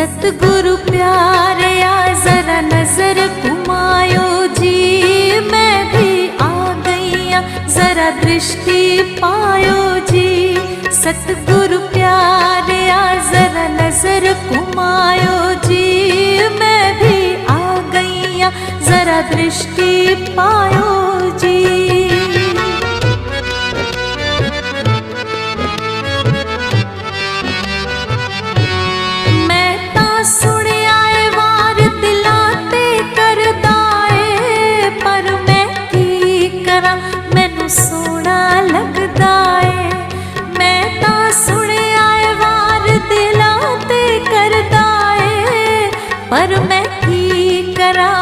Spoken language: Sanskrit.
सतगुरु प्यारे आ जरा नजर घुमायो जी। मैं भी आ आ, जरा दृष्टि पायो जी। सतगुरु प्यारे आ जरा नजर घुमायो जी। मैं भी आ आ, जरा दृष्टि पायो जी ਚਿਹਰਾ ਮੈਨੂੰ ਸੋਹਣਾ ਲੱਗਦਾ ਏ। ਮੈਂ ਤਾਂ ਸੁਣਿਆ ਏ, ਵਾਰ ਦਿਲਾਂ ਤੇ ਕਰਦਾ ਏ। ਪਰ ਮੈਂ ਕੀ ਕਰਾਂ?